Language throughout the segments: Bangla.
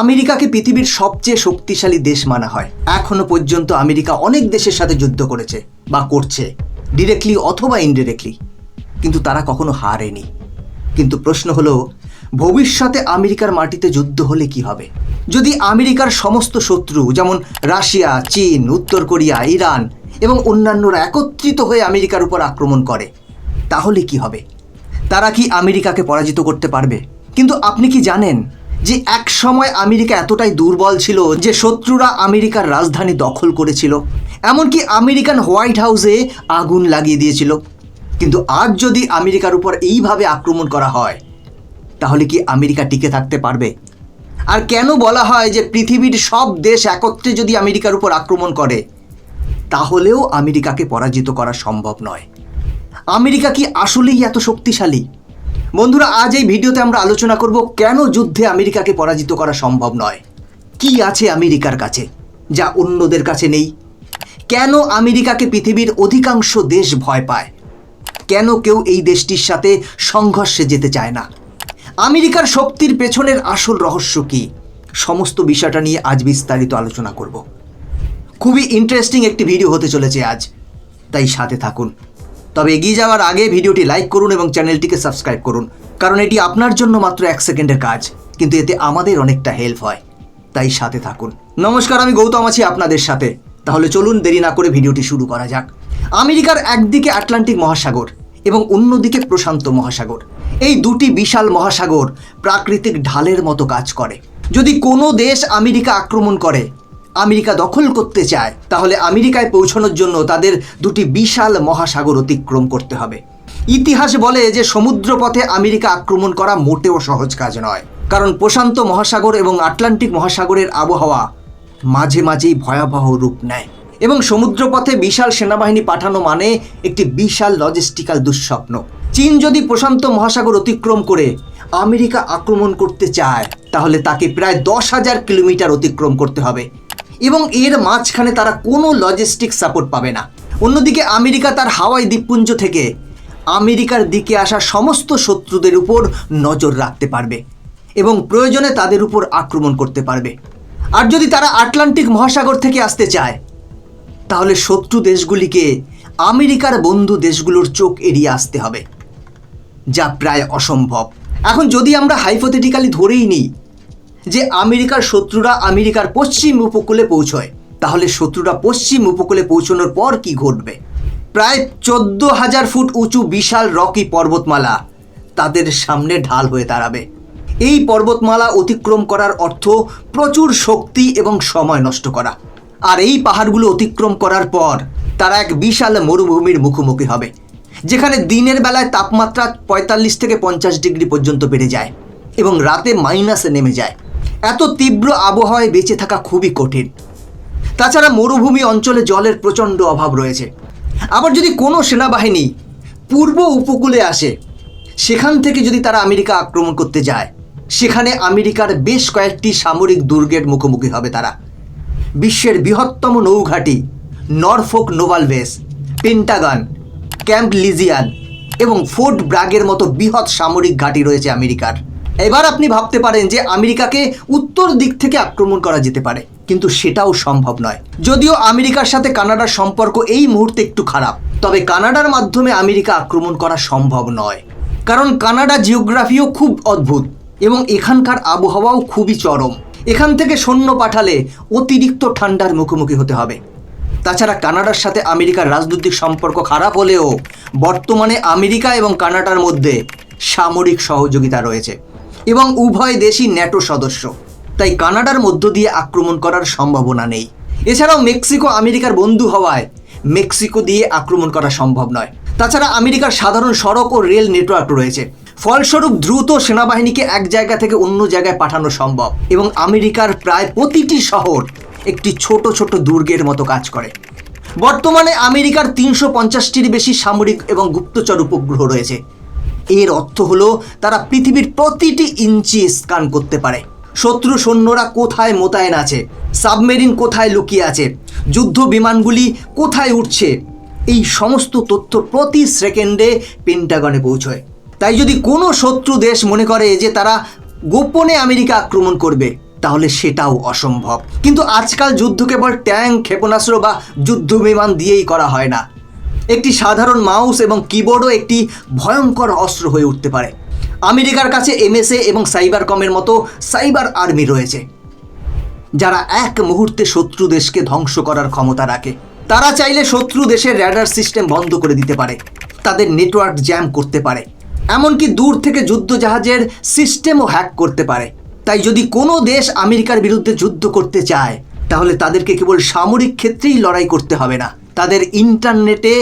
আমেরিকাকে পৃথিবীর সবচেয়ে শক্তিশালী দেশ মানা হয়। এখনও পর্যন্ত আমেরিকা অনেক দেশের সাথে যুদ্ধ করেছে বা করছে ডিরেক্টলি অথবা ইনডিরেক্টলি কিন্তু তারা কখনো হারেনি। কিন্তু প্রশ্ন হলো, ভবিষ্যতে আমেরিকার মাটিতে যুদ্ধ হলে কি হবে? যদি আমেরিকার সমস্ত শত্রু, যেমন রাশিয়া, চীন, উত্তর কোরিয়া, ইরান এবং অন্যান্যরা একত্রিত হয়ে আমেরিকার উপর আক্রমণ করে, তাহলে কি হবে? তারা কি আমেরিকাকে পরাজিত করতে পারবে? কিন্তু আপনি কি জানেন যে এক সময় আমেরিকা এতটাই দুর্বল ছিল যে শত্রুরা আমেরিকার রাজধানী দখল করেছিল। এমনকি আমেরিকান হোয়াইট হাউসে আগুন লাগিয়ে দিয়েছিল। কিন্তু আজ যদি আমেরিকার উপর এইভাবে আক্রমণ করা হয়, তাহলে কি আমেরিকা টিকে থাকতে পারবে? আর কেন বলা হয় যে পৃথিবীর সব দেশ একত্রে যদি আমেরিকার উপর আক্রমণ করে, তাহলেও আমেরিকাকে পরাজিত করা সম্ভব নয়? আমেরিকা কি আসলেই এত শক্তিশালী? বন্ধুরা, আজ এই ভিডিওতে আমরা আলোচনা করব কেন যুদ্ধে আমেরিকাকে পরাজিত করা সম্ভব নয়? কি আছে আমেরিকার কাছে, যা অন্যদের কাছে নেই? কেন আমেরিকাকে পৃথিবীর অধিকাংশ দেশ ভয় পায়? কেন কেউ এই দেশটির সাথে সংঘর্ষে যেতে চায় না? আমেরিকার শক্তির পেছনের আসল রহস্য কি? সমস্ত বিষয়টা নিয়ে আজ বিস্তারিত আলোচনা করব। খুবই ইন্টারেস্টিং একটি ভিডিও হতে চলেছে আজ। তাই সাথে থাকুন। তবে এগিয়ে যাওয়ার আগে ভিডিওটি লাইক করুন এবং চ্যানেলটিকে সাবস্ক্রাইব করুন, কারণ এটি আপনার জন্য মাত্র এক সেকেন্ডের কাজ, কিন্তু এতে আমাদের অনেকটা হেল্প হয়। তাই সাথে থাকুন। নমস্কার, আমি গৌতম আছি আপনাদের সাথে। তাহলে চলুন দেরি না করে ভিডিওটি শুরু করা যাক। আমেরিকার একদিকে আটলান্টিক মহাসাগর এবং অন্যদিকে প্রশান্ত মহাসাগর। এই দুটি বিশাল মহাসাগর প্রাকৃতিক ঢালের মতো কাজ করে। যদি কোনো দেশ আমেরিকা আক্রমণ করে আমেরিকা দখল করতে চায়, তাহলে আমেরিকায় পৌঁছানোর জন্য তাদের দুটি বিশাল মহাসাগর অতিক্রম করতে হবে। ইতিহাস বলে যে সমুদ্রপথে আমেরিকা আক্রমণ করা মোটেও সহজ কাজ নয়, কারণ প্রশান্ত মহাসাগর এবং আটলান্টিক মহাসাগরের আবহাওয়া মাঝে মাঝেই ভয়াবহ রূপ নেয়। এবং সমুদ্রপথে বিশাল সেনাবাহিনী পাঠানো মানে একটি বিশাল লজিস্টিক্যাল দুঃস্বপ্ন। চীন যদি প্রশান্ত মহাসাগর অতিক্রম করে, আমেরিকা আক্রমণ করতে চায়, তাহলে তাকে প্রায় দশ হাজার কিলোমিটার অতিক্রম করতে হবে। এবং এর মাঝখানে তারা কোনো লজিস্টিক সাপোর্ট পাবে না। অন্যদিকে আমেরিকা তার হাওয়াই দ্বীপপুঞ্জ থেকে আমেরিকার দিকে আসা সমস্ত শত্রুদের উপর নজর রাখতে পারবে এবং প্রয়োজনে তাদের উপর আক্রমণ করতে পারবে। আর যদি তারা আটলান্টিক মহাসাগর থেকে আসতে চায়, তাহলে শত্রু দেশগুলিকে আমেরিকার বন্ধু দেশগুলোর চোখ এড়িয়ে আসতে হবে, যা প্রায় অসম্ভব। এখন যদি আমরা হাইপোথেটিক্যালি ধরেই নিই যে আমেরিকার শত্রুরা আমেরিকার পশ্চিম উপকূলে পৌঁছয়, তাহলে শত্রুরা পশ্চিম উপকূলে পৌঁছানোর পর কি ঘটবে? প্রায় চোদ্দ হাজার ফুট উঁচু বিশাল রকি পর্বতমালা তাদের সামনে ঢাল হয়ে দাঁড়াবে। এই পর্বতমালা অতিক্রম করার অর্থ প্রচুর শক্তি এবং সময় নষ্ট করা। আর এই পাহাড়গুলো অতিক্রম করার পর তারা এক বিশাল মরুভূমির মুখোমুখি হবে, যেখানে দিনের বেলায় তাপমাত্রা পঁয়তাল্লিশ থেকে পঞ্চাশ ডিগ্রি পর্যন্ত বেড়ে যায় এবং রাতে মাইনাসে নেমে যায়। এত তীব্র আবহাওয়ায় বেঁচে থাকা খুবই কঠিন। তাছাড়া মরুভূমি অঞ্চলে জলের প্রচণ্ড অভাব রয়েছে। আবার যদি কোনো সেনাবাহিনী পূর্ব উপকূলে আসে, সেখান থেকে যদি তারা আমেরিকা আক্রমণ করতে যায়, সেখানে আমেরিকার বেশ কয়েকটি সামরিক দুর্গের মুখোমুখি হবে তারা। বিশ্বের বৃহত্তম নৌঘাঁটি Norfolk naval base, Pentagon, camp Lejeune এবং ফোর্ট ব্রাগের মতো বৃহৎ সামরিক ঘাঁটি রয়েছে আমেরিকার। এবার আপনি ভাবতে পারেন যে আমেরিকাকে উত্তর দিক থেকে আক্রমণ করা যেতে পারে, কিন্তু সেটাও সম্ভব নয়। যদিও আমেরিকার সাথে কানাডার সম্পর্ক এই মুহূর্তে একটু খারাপ, তবে কানাডার মাধ্যমে আমেরিকা আক্রমণ করা সম্ভব নয়। কারণ কানাডা জিওগ্রাফিও খুব অদ্ভুত এবং এখানকার আবহাওয়াও খুবই চরম। এখান থেকে সৈন্য পাঠালে অতিরিক্ত ঠান্ডার মুখোমুখি হতে হবে। তাছাড়া কানাডার সাথে আমেরিকার রাজনৈতিক সম্পর্ক খারাপ হলেও বর্তমানে আমেরিকা এবং কানাডার মধ্যে সামরিক সহযোগিতা রয়েছে। এবং উভয় দেশই ন্যাটো সদস্য। তাই কানাডার মধ্য দিয়ে আক্রমণ করার সম্ভাবনা নেই। এছাড়াও মেক্সিকো আমেরিকার বন্ধু হওয়ায় মেক্সিকো দিয়ে আক্রমণ করা সম্ভব নয়। তাছাড়া আমেরিকার সাধারণ সড়ক ও রেল নেটওয়ার্ক রয়েছে। ফলস্বরূপ দ্রুত সেনাবাহিনীকে এক জায়গা থেকে অন্য জায়গায় পাঠানো সম্ভব এবং আমেরিকার প্রায় প্রতিটি শহর একটি ছোট ছোট দুর্গের মতো কাজ করে। বর্তমানে আমেরিকার তিনশো পঞ্চাশটির বেশি সামরিক এবং গুপ্তচর উপগ্রহ রয়েছে। এর অর্থ হলো তারা পৃথিবীর প্রতিটি ইঞ্চি স্ক্যান করতে পারে। শত্রু সৈন্যরা কোথায় মোতায়েন আছে? সাবমেরিন কোথায় লুকিয়ে আছে? যুদ্ধ বিমানগুলি কোথায় উঠছে এই সমস্ত তথ্য প্রতি সেকেন্ডে পেন্টাগনে পৌঁছয়। তাই যদি কোনো শত্রু দেশ মনে করে যে তারা গোপনে আমেরিকা আক্রমণ করবে, তাহলে সেটাও অসম্ভব। কিন্তু আজকাল যুদ্ধ কেবল ট্যাঙ্ক, ক্ষেপণাস্ত্র বা যুদ্ধ বিমান দিয়েই করা হয় না। একটি সাধারণ মাউস এবং কিবোর্ডও একটি ভয়ঙ্কর অস্ত্র হয়ে উঠতে পারে। আমেরিকার কাছে এমএসএ এবং সাইবার কমের মতো সাইবার আর্মি রয়েছে, যারা এক মুহূর্তে শত্রু দেশকে ধ্বংস করার ক্ষমতা রাখে। তারা চাইলে শত্রু দেশের র্যাডার সিস্টেম বন্ধ করে দিতে পারে, তাদের নেটওয়ার্ক জ্যাম করতে পারে। এমনকি দূর থেকে যুদ্ধ জাহাজের সিস্টেমও হ্যাক করতে পারে। তাই যদি কোনো দেশ আমেরিকার বিরুদ্ধে যুদ্ধ করতে চায়, তাহলে তাদেরকে কেবল সামরিক ক্ষেত্রেই লড়াই করতে হবে না। তাদের ইন্টারনেটে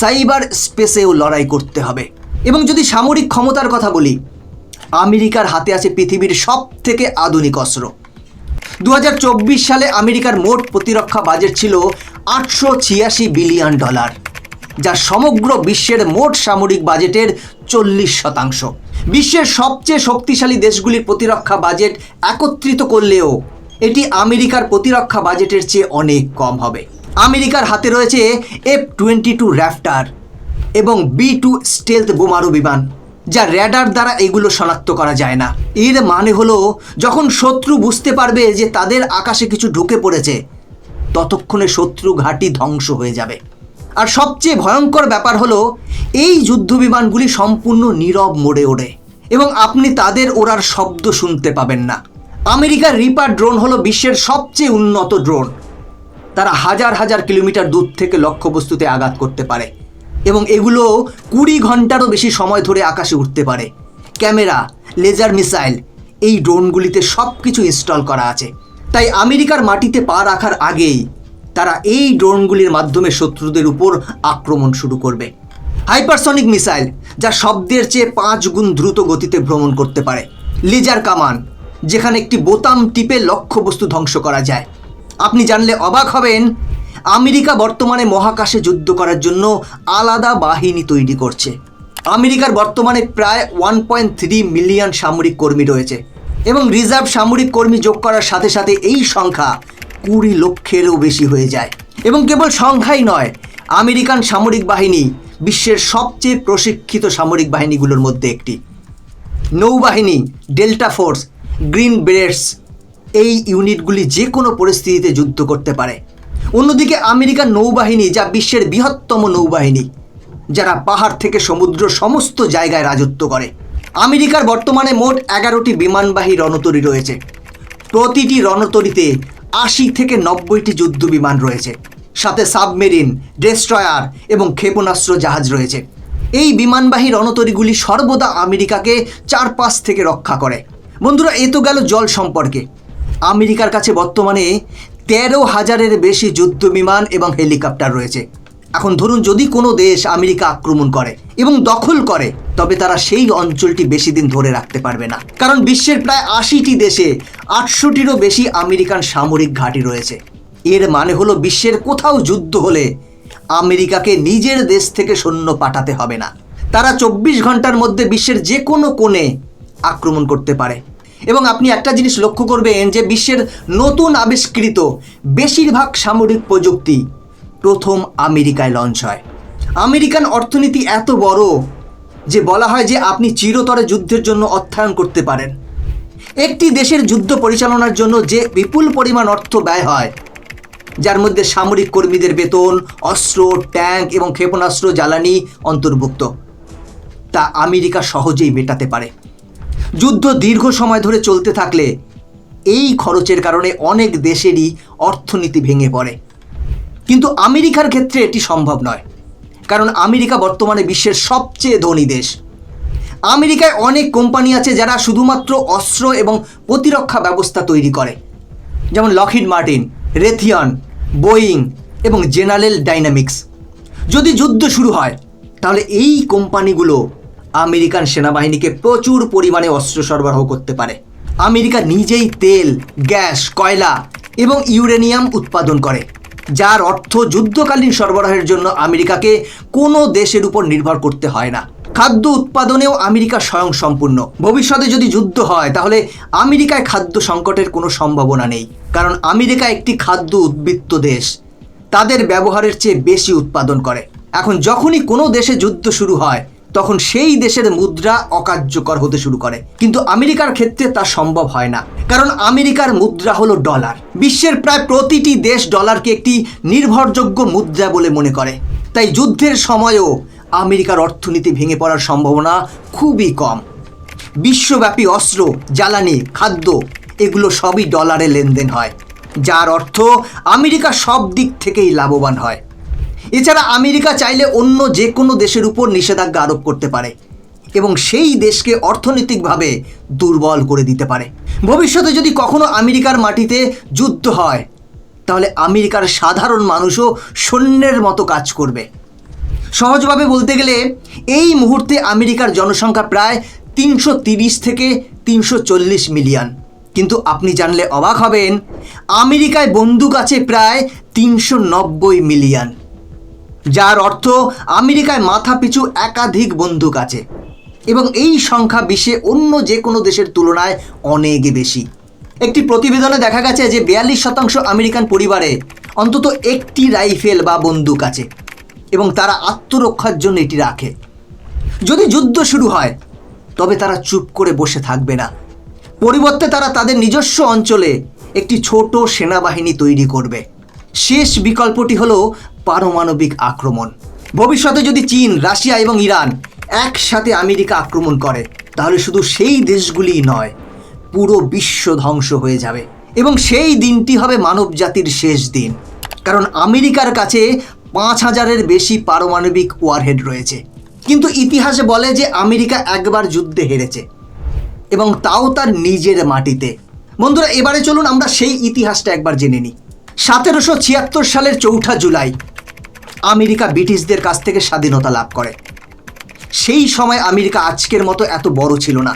সাইবার স্পেসেও লড়াই করতে হবে। এবং যদি সামরিক ক্ষমতার কথা বলি, আমেরিকার হাতে আছে পৃথিবীর সব থেকে আধুনিক অস্ত্র। দু হাজার চব্বিশ সালে আমেরিকার মোট প্রতিরক্ষা বাজেট ছিল আটশো ছিয়াশি বিলিয়ন ডলার, যা সমগ্র বিশ্বের মোট সামরিক বাজেটের চল্লিশ শতাংশ। বিশ্বের সবচেয়ে শক্তিশালী দেশগুলির প্রতিরক্ষা বাজেট একত্রিত করলেও এটি আমেরিকার প্রতিরক্ষা বাজেটের চেয়ে অনেক কম হবে। আমেরিকার হাতে রয়েছে এফ টোয়েন্টি টু র্যাফটার এবং বি টু স্টেলথ বোমারু বিমান, যা র্যাডার দ্বারা এগুলো শনাক্ত করা যায় না। এর মানে হলো, যখন শত্রু বুঝতে পারবে যে তাদের আকাশে কিছু ঢুকে পড়েছে, ততক্ষণে শত্রু ঘাঁটি ধ্বংস হয়ে যাবে। আর সবচেয়ে ভয়ঙ্কর ব্যাপার হলো, এই যুদ্ধ বিমানগুলি সম্পূর্ণ নীরব মোড়ে ওড়ে এবং আপনি তাদের ওড়ার শব্দ শুনতে পাবেন না। আমেরিকার রিপার ড্রোন হলো বিশ্বের সবচেয়ে উন্নত ড্রোন তারা হাজার হাজার কিলোমিটার দূর থেকে লক্ষ্যবস্তুতে আঘাত করতে পারে। এবং এগুলো কুড়ি ঘন্টারও বেশি সময় ধরে আকাশে উঠতে পারে। ক্যামেরা, লেজার মিসাইল, এই ড্রোনগুলিতে সব কিছু ইনস্টল করা আছে। তাই আমেরিকার মাটিতে পা রাখার আগেই তারা এই ড্রোনগুলির মাধ্যমে শত্রুদের উপর আক্রমণ শুরু করবে। হাইপারসনিক মিসাইল, যা শব্দের চেয়ে পাঁচ গুণ দ্রুত গতিতে ভ্রমণ করতে পারে। লেজার কামান, যেখানে একটি বোতাম টিপে লক্ষ্যবস্তু ধ্বংস করা যায়। আপনি জানলে অবাক হবেন, আমেরিকা বর্তমানে মহাকাশে যুদ্ধ করার জন্য আলাদা বাহিনী তৈরি করছে। আমেরিকার বর্তমানে প্রায় ওয়ান পয়েন্ট থ্রি মিলিয়ন সামরিক কর্মী রয়েছে এবং রিজার্ভ সামরিক কর্মী যোগ করার সাথে সাথে এই সংখ্যা কুড়ি লক্ষেরও বেশি হয়ে যায়। এবং কেবল সংখ্যাই নয়, আমেরিকান সামরিক বাহিনী বিশ্বের সবচেয়ে প্রশিক্ষিত সামরিক বাহিনীগুলোর মধ্যে একটি। নৌবাহিনী, ডেল্টা ফোর্স, গ্রিন বেরেটস এই ইউনিটগুলি যে কোনো পরিস্থিতিতে যুদ্ধ করতে পারে। অন্যদিকে আমেরিকার নৌবাহিনী যা বিশ্বের বৃহত্তম নৌবাহিনী, যারা পাহাড় থেকে সমুদ্র সমস্ত জায়গায় রাজত্ব করে। আমেরিকার বর্তমানে মোট এগারোটি বিমানবাহী রণতরী রয়েছে। প্রতিটি রণতরীতে আশি থেকে নব্বইটি যুদ্ধ বিমান রয়েছে। সাথে সাবমেরিন, ডেস্ট্রয়ার এবং ক্ষেপণাস্ত্র জাহাজ রয়েছে। এই বিমানবাহী রণতরীগুলি সর্বদা আমেরিকাকে চারপাশ থেকে রক্ষা করে। বন্ধুরা, এ তো গেল জল সম্পর্কে। আমেরিকার কাছে বর্তমানে তেরো হাজারের বেশি যুদ্ধ বিমান এবং হেলিকপ্টার রয়েছে। এখন ধরুন যদি কোনো দেশ আমেরিকা আক্রমণ করে এবং দখল করে, তবে তারা সেই অঞ্চলটি বেশি দিন ধরে রাখতে পারবে না। কারণ বিশ্বের প্রায় আশিটি দেশে আটশোটিরও বেশি আমেরিকান সামরিক ঘাঁটি রয়েছে। এর মানে হলো বিশ্বের কোথাও যুদ্ধ হলে আমেরিকাকে নিজের দেশ থেকে সৈন্য পাঠাতে হবে না। তারা চব্বিশ ঘণ্টার মধ্যে বিশ্বের যে কোনো কোণে আক্রমণ করতে পারে। এবং আপনি একটা জিনিস লক্ষ্য করবেন যে বিশ্বের নতুন আবিষ্কৃত বেশিরভাগ সামরিক প্রযুক্তি প্রথম আমেরিকায় লঞ্চ হয়। আমেরিকান অর্থনীতি এত বড় যে বলা হয় যে আপনি চিরতরে যুদ্ধের জন্য অর্থায়ন করতে পারেন। একটি দেশের যুদ্ধ পরিচালনার জন্য যে বিপুল পরিমাণ অর্থ ব্যয় হয়, যার মধ্যে সামরিক কর্মীদের বেতন, অস্ত্র, ট্যাঙ্ক এবং ক্ষেপণাস্ত্র, জ্বালানি অন্তর্ভুক্ত। তা আমেরিকা সহজেই মেটাতে পারে। যুদ্ধ দীর্ঘ সময় ধরে চলতে থাকলে এই খরচের কারণে অনেক দেশেরই অর্থনীতি ভেঙে পড়ে। কিন্তু আমেরিকার ক্ষেত্রে এটি সম্ভব নয়, কারণ আমেরিকা বর্তমানে বিশ্বের সবচেয়ে ধনী দেশ। আমেরিকায় অনেক কোম্পানি আছে যারা শুধুমাত্র অস্ত্র এবং প্রতিরক্ষা ব্যবস্থা তৈরি করে, যেমন লকহিড মার্টিন, রেথিয়ন, বোয়িং এবং জেনারেল ডাইনামিক্স। যদি যুদ্ধ শুরু হয়, তাহলে এই কোম্পানিগুলো আমেরিকান সেনাবাহিনীকে প্রচুর পরিমাণে অস্ত্র সরবরাহ করতে পারে। আমেরিকা নিজেই তেল, গ্যাস, কয়লা এবং ইউরেনিয়াম উৎপাদন করে, যার অর্থ যুদ্ধকালীন সরবরাহের জন্য আমেরিকাকে কোনো দেশের উপর নির্ভর করতে হয় না। খাদ্য উৎপাদনেও আমেরিকা স্বয়ংসম্পূর্ণ। ভবিষ্যতে যদি যুদ্ধ হয়, তাহলে আমেরিকায় খাদ্য সংকটের কোনো সম্ভাবনা নেই। কারণ আমেরিকা একটি খাদ্য উদ্বৃত্ত দেশ। তাদের ব্যবহারের চেয়ে বেশি উৎপাদন করে। এখন যখনই কোনো দেশে যুদ্ধ শুরু হয় তখন সেই দেশের মুদ্রা অকার্যকর হতে শুরু করে। কিন্তু আমেরিকার ক্ষেত্রে তা সম্ভব হয় না। কারণ আমেরিকার মুদ্রা হলো ডলার। বিশ্বের প্রায় প্রতিটি দেশ ডলারকে একটি নির্ভরযোগ্য মুদ্রা বলে মনে করে। তাই যুদ্ধের সময়ও আমেরিকার অর্থনীতি ভেঙে পড়ার সম্ভাবনা খুবই কম। বিশ্বব্যাপী অস্ত্র, জ্বালানি, খাদ্য, এগুলো সবই ডলারে লেনদেন হয়, যার অর্থ আমেরিকা সব দিক থেকেই লাভবান হয়। এছাড়া আমেরিকা চাইলে অন্য যে কোনো দেশের উপর নিষেধাজ্ঞা আরোপ করতে পারে এবং সেই দেশকে অর্থনৈতিকভাবে দুর্বল করে দিতে পারে। ভবিষ্যতে যদি কখনো আমেরিকার মাটিতে যুদ্ধ হয়, তাহলে আমেরিকার সাধারণ মানুষও সৈন্যের মতো কাজ করবে। সহজভাবে বলতে গেলে, এই মুহূর্তে আমেরিকার জনসংখ্যা প্রায় তিনশো থেকে তিনশো চল্লিশ মিলিয়ন। কিন্তু আপনি জানলে অবাক হবেন, আমেরিকায় বন্দুক আছে প্রায় তিনশো নব্বই মিলিয়ন। যার অর্থ আমেরিকায় মাথা পিছু একাধিক বন্দুক আছে। এবং এই সংখ্যা বিশ্বে অন্য যে কোনো দেশের তুলনায় অনেক বেশি। একটি প্রতিবেদনে দেখা গেছে যে বিয়াল্লিশ শতাংশ আমেরিকান পরিবারে অন্তত একটি রাইফেল বা বন্দুক আছে এবং তারা আত্মরক্ষার জন্য এটি রাখে। যদি যুদ্ধ শুরু হয়, তবে তারা চুপ করে বসে থাকবে না। পরিবর্তে তারা তাদের নিজস্ব অঞ্চলে একটি ছোট সেনাবাহিনী তৈরি করবে। শেষ বিকল্পটি হলো পারমাণবিক আক্রমণ। ভবিষ্যতে যদি চীন, রাশিয়া এবং ইরান একসাথে আমেরিকা আক্রমণ করে, তাহলে শুধু সেই দেশগুলিই নয়, পুরো বিশ্ব ধ্বংস হয়ে যাবে। এবং সেই দিনটি হবে মানব জাতির শেষ দিন। কারণ আমেরিকার কাছে পাঁচ হাজারের বেশি পারমাণবিক ওয়ারহেড রয়েছে। কিন্তু ইতিহাসে বলে যে আমেরিকা একবার যুদ্ধে হেরেছে, এবং তাও তার নিজের মাটিতে। বন্ধুরা, এবারে চলুন আমরা সেই ইতিহাসটা একবার জেনে নিই। সতেরোশো ছিয়াত্তর সালের চৌঠা জুলাই আমেরিকা ব্রিটিশদের কাছ থেকে স্বাধীনতা লাভ করে। সেই সময় আমেরিকা আজকের মতো এত বড় ছিল না।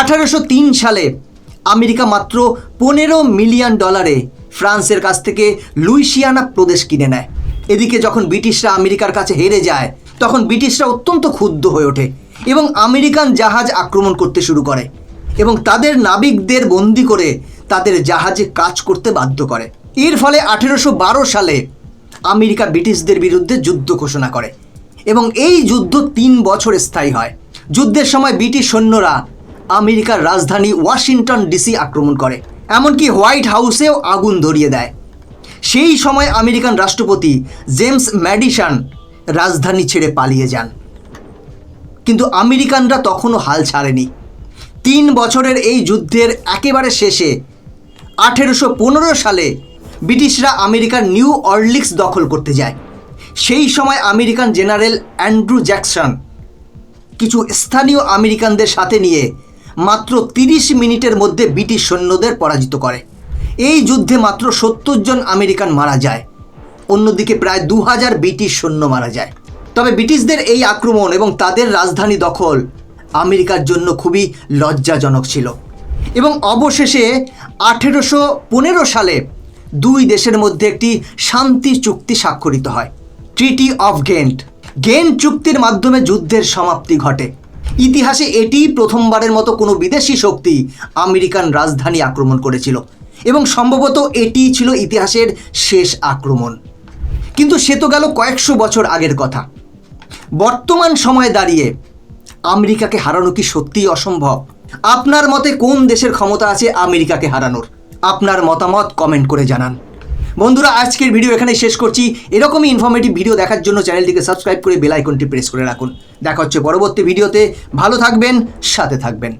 আঠারোশো তিন সালে আমেরিকা মাত্র পনেরো মিলিয়ন ডলারে ফ্রান্সের কাছ থেকে লুইসিয়ানা প্রদেশ কিনে নেয়। এদিকে যখন ব্রিটিশরা আমেরিকার কাছে হেরে যায়, তখন ব্রিটিশরা অত্যন্ত ক্ষুব্ধ হয়ে ওঠে এবং আমেরিকান জাহাজ আক্রমণ করতে শুরু করে এবং তাদের নাবিকদের বন্দি করে তাদের জাহাজে কাজ করতে বাধ্য করে। এর ফলে আঠেরোশো বারো সালে আমেরিকা ব্রিটিশদের বিরুদ্ধে যুদ্ধ ঘোষণা করে এবং এই যুদ্ধ তিন বছর স্থায়ী হয়। যুদ্ধের সময় ব্রিটিশ সৈন্যরা আমেরিকার রাজধানী ওয়াশিংটন ডিসি আক্রমণ করে, এমনকি হোয়াইট হাউসেও আগুন ধরিয়ে দেয়। সেই সময় আমেরিকান রাষ্ট্রপতি জেমস ম্যাডিসন রাজধানী ছেড়ে পালিয়ে যান। কিন্তু আমেরিকানরা তখনও হাল ছাড়েনি। তিন বছরের এই যুদ্ধের একেবারে শেষে আঠেরোশো পনেরো সালে ব্রিটিশরা আমেরিকার নিউ অর্লিক্স দখল করতে যায়। সেই সময় আমেরিকান জেনারেল অ্যান্ড্রু জ্যাকসন কিছু স্থানীয় আমেরিকানদের সাথে নিয়ে মাত্র তিরিশ মিনিটের মধ্যে ব্রিটিশ সৈন্যদের পরাজিত করে। এই যুদ্ধে মাত্র সত্তর জন আমেরিকান মারা যায়। অন্যদিকে প্রায় দু হাজার ব্রিটিশ সৈন্য মারা যায়। তবে ব্রিটিশদের এই আক্রমণ এবং তাদের রাজধানী দখল আমেরিকার জন্য খুবই লজ্জাজনক ছিল। এবং অবশেষে আঠেরোশো পনেরো সালে দুই দেশের মধ্যে একটি শান্তি চুক্তি স্বাক্ষরিত হয়। ট্রিটি অফ গেন্ট গেন্ট চুক্তির মাধ্যমে যুদ্ধের সমাপ্তি ঘটে। ইতিহাসে এটিই প্রথমবারের মতো কোনো বিদেশি শক্তি আমেরিকান রাজধানী আক্রমণ করেছিল এবং সম্ভবত এটিই ছিল ইতিহাসের শেষ আক্রমণ। কিন্তু সে তো গেল কয়েকশো বছর আগের কথা। বর্তমান সময়ে দাঁড়িয়ে আমেরিকাকে হারানো কি সত্যিই অসম্ভব? আপনার মতে কোন দেশের ক্ষমতা আছে আমেরিকাকে হারানোর? আপনার মতামত কমেন্ট করে জানান। বন্ধুরা, আজকের ভিডিও এখানে শেষ করছি। এরকমই ইনফরমেটিভ ভিডিও দেখার জন্য চ্যানেলটিকে সাবস্ক্রাইব করে বেল আইকনটি প্রেস করে রাখুন। দেখা হচ্ছে পরবর্তী ভিডিওতে ভালো থাকবেন, সাথে থাকবেন।